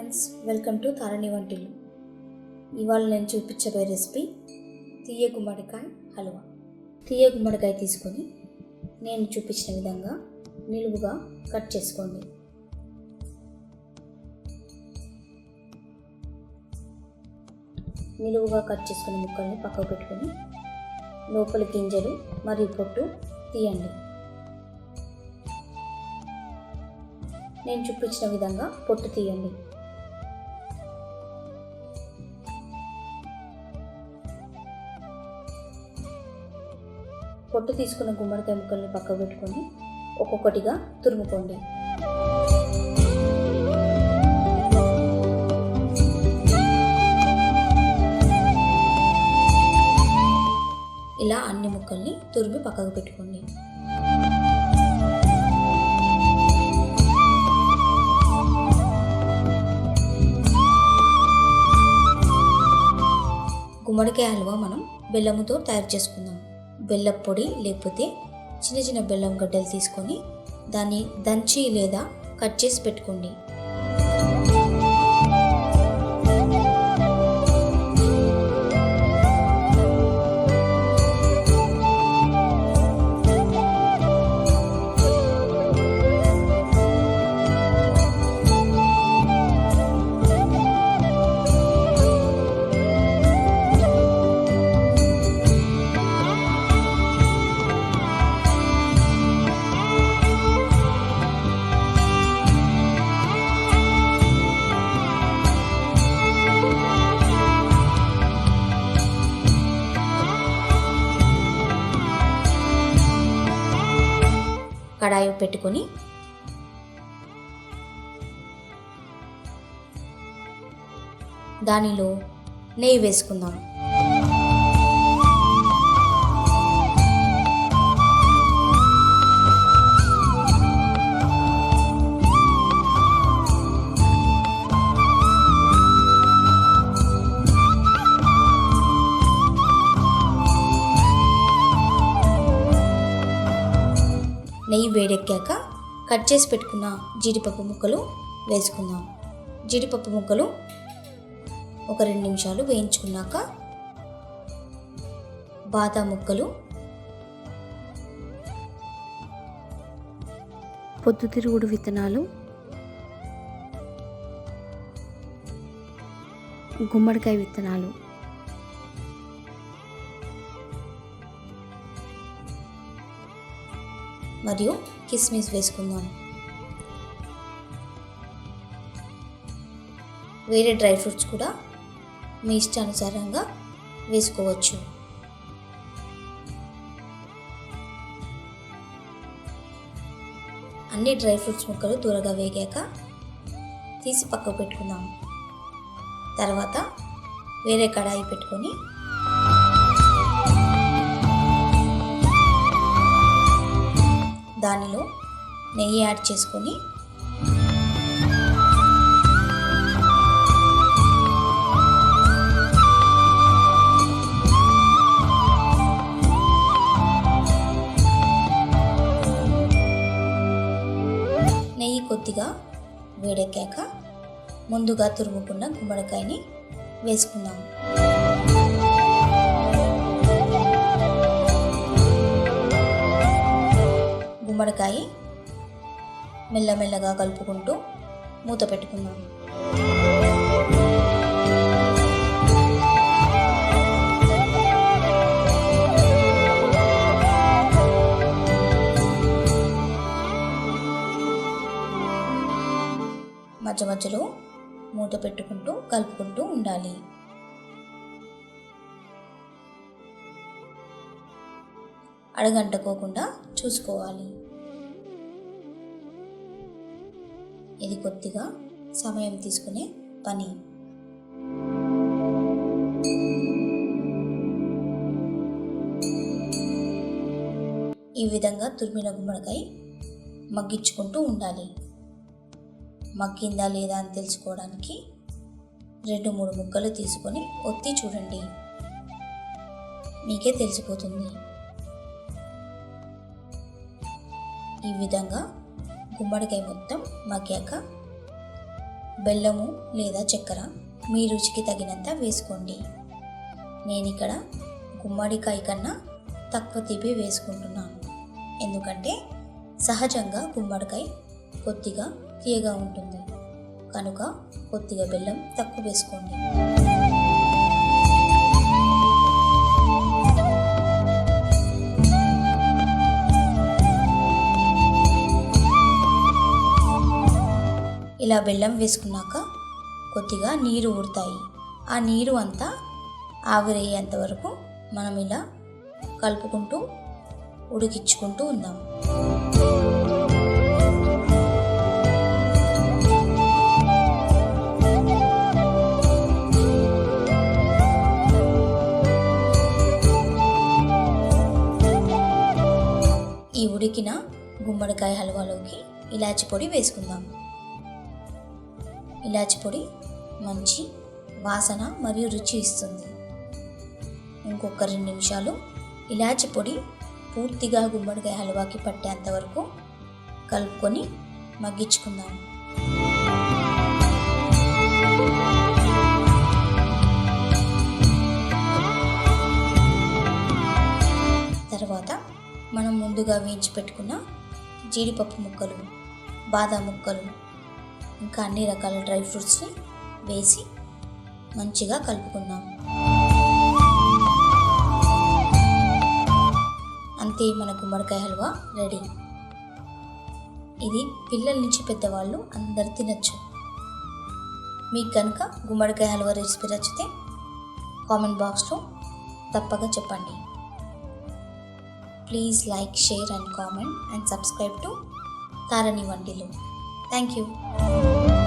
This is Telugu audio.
ఫ్రెండ్స్ వెల్కమ్ టు తారణి వంటిలు ఇవాళ నేను చూపించబోయే రెసిపీ తీయ గుమ్మడికాయ హల్వా. తీయ గుమ్మడికాయ తీసుకొని నేను చూపించిన విధంగా నిలువుగా కట్ చేసుకోండి. నిలువుగా కట్ చేసుకున్న ముక్కల్ని పక్కకు పెట్టుకొని లోపలి గింజలు మరియు పొట్టు తీయండి. నేను చూపించిన విధంగా పొట్టు తీయండి. పొట్టు తీసుకున్న గుమ్మడికాయ ముక్కల్ని పక్కకు పెట్టుకొని ఒక్కొక్కటిగా తురుముకోండి. ఇలా అన్ని ముక్కల్ని తురిమి పక్కకు పెట్టుకోండి. గుమ్మడికాయ హల్వా మనం బెల్లముతో తయారు చేసుకుందాం. బెల్లం పొడి లేకపోతే చిన్న చిన్న బెల్లం గడ్డలు తీసుకొని దాన్ని దంచి లేదా కట్ చేసి పెట్టుకోండి. కడాయి పెట్టుకొని దానిలో నెయ్యి వేసుకుందాం. నెయ్యి వేడెక్కాక కట్ చేసి పెట్టుకున్న జీడిపప్పు ముక్కలు వేసుకుందాం. జీడిపప్పు ముక్కలు ఒక రెండు నిమిషాలు వేయించుకున్నాక బాదం ముక్కలు పొద్దుతిరుగుడు విత్తనాలు గుమ్మడికాయ విత్తనాలు. మరియు కిస్మిస్ వేసుకుందాం. వేరే డ్రై ఫ్రూట్స్ కూడా మీ ఇష్టానుసారంగా వేసుకోవచ్చు. అన్ని డ్రై ఫ్రూట్స్ ముక్కలు త్వరగా వేగాక తీసి పక్కకు పెట్టుకుందాం. తర్వాత వేరే కడాయి పెట్టుకొని దానిలో నెయ్యి యాడ్ చేసుకొని నెయ్యి కొద్దిగా వేడెక్కాక ముందుగా తురుముకున్న గుమ్మడికాయని వేసుకుందాం. గుమ్మడికాయ మెల్లమెల్లగా కలుపుకుంటూ మూత పెట్టుకుందాం. మధ్య మధ్యలో మూత పెట్టుకుంటూ కలుపుకుంటూ ఉండాలి. అడగంటకోకుండా చూసుకోవాలి. ఇది కొద్దిగా సమయం తీసుకునే పని. ఈ విధంగా తురిమిన గుమ్మడికాయ మగ్గించుకుంటూ ఉండాలి. మగ్గిందా లేదా అని తెలుసుకోవడానికి రెండు మూడు ముక్కలు తీసుకొని ఒత్తి చూడండి. మీకే తెలిసిపోతుంది. ఈ విధంగా గుమ్మడికాయ మొత్తం మగ్గాక బెల్లము లేదా చక్కెర మీ రుచికి తగినంత వేసుకోండి. నేను ఇక్కడ గుమ్మడికాయ కన్నా తక్కువ తీపి వేసుకుంటున్నాను. ఎందుకంటే సహజంగా గుమ్మడికాయ కొద్దిగా తీయగా ఉంటుంది. కనుక కొద్దిగా బెల్లం తక్కువ వేసుకోండి. ఇలా బెల్లం వేసుకున్నాక కొద్దిగా నీరు ఊరుతాయి. ఆ నీరు అంతా ఆవిరయ్యేంత వరకు మనం ఇలా కలుపుకుంటూ ఉడికించుకుంటూ ఉందాం. ఈ ఉడికిన గుమ్మడికాయ హల్వాలోకి ఇలాచి పొడి వేసుకుందాం. ఇలాచి పొడి మంచి వాసన మరియు రుచి ఇస్తుంది. ఇంకొక రెండు నిమిషాలు ఇలాచి పొడి పూర్తిగా గుమ్మడికాయ హల్వాకి పట్టేంత వరకు కలుపుకొని మగ్గించుకుందాం. తర్వాత మనం ముందుగా వేయించి పెట్టుకున్న జీడిపప్పు ముక్కలు బాదాం ముక్కలు ఇంకా అన్ని రకాల డ్రై ఫ్రూట్స్ని వేసి మంచిగా కలుపుకుందాం. అంతే మన గుమ్మడికాయ హల్వా రెడీ. ఇది పిల్లల నుంచి పెద్దవాళ్ళు అందరు తినచ్చు. మీకు కనుక గుమ్మడికాయ హల్వా రెసిపీ నచ్చితే కామెంట్ బాక్స్లో తప్పగా చెప్పండి. Please like share and comment and subscribe to Tarani వంటిలు Thank you.